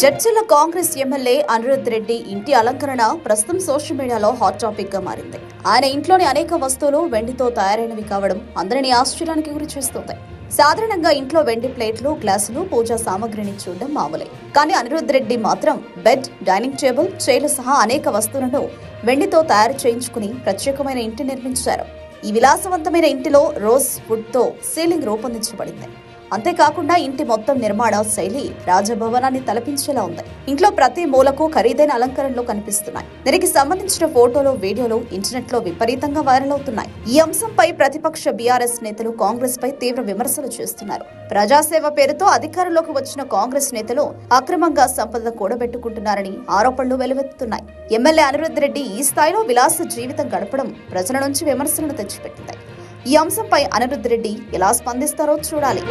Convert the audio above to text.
జడ్జిల Congress MLA Anirudh Reddy ఇంటి అలంకరణ ప్రస్తుతం సోషల్ మీడియాలో హాట్ టాపిక్గా మారింది. ఆయన ఇంట్లోని అనేక వస్తువులు వెండితో తయారైనవి కావడం అందరినీ ఆశ్చర్యానికి గురి చేస్తుంది. సాధారణంగా ఇంట్లో వెండి ప్లేట్లు గ్లాసులు పూజా సామాగ్రిని చూడడం మామూలే. కానీ అనిరుద్ రెడ్డి మాత్రం బెడ్ డైనింగ్ టేబుల్ చైర్లు సహా అనేక వస్తువులను వెండితో తయారు చేయించుకుని ప్రత్యేకమైన ఇంటి నిర్మించారు. ఈ విలాసవంతమైన ఇంటిలో రోజ్ వుడ్తో సీలింగ్ రూపొందించబడింది. అంతేకాకుండా ఇంటి మొత్తం నిర్మాణ శైలి రాజభవనాన్ని తలపించేలా ఉంది. ఇంట్లో ప్రతి మూలకు ఖరీదైన అలంకరణలు కనిపిస్తున్నాయి. దీనికి సంబంధించిన ఫోటోలు వీడియోలు ఇంటర్నెట్లో విపరీతంగా వైరల్ అవుతున్నాయి. ఈ అంశంపై ప్రతిపక్ష బీఆర్ఎస్ నేతలు కాంగ్రెస్ పై తీవ్ర విమర్శలు చేస్తున్నారు. ప్రజాసేవ పేరుతో అధికారంలోకి వచ్చిన కాంగ్రెస్ నేతలు అక్రమంగా సంపద కూడబెట్టుకుంటున్నారని ఆరోపణలు వెలువెత్తుతున్నాయి. ఎమ్మెల్యే అనిరుద్ రెడ్డి ఈ స్థాయిలో విలాస జీవితం గడపడం ప్రజల నుంచి విమర్శలను తెచ్చిపెట్టింది. ఈ అంశంపై అనిరుద్ధ్ రెడ్డి ఎలా స్పందిస్తారో చూడాలి.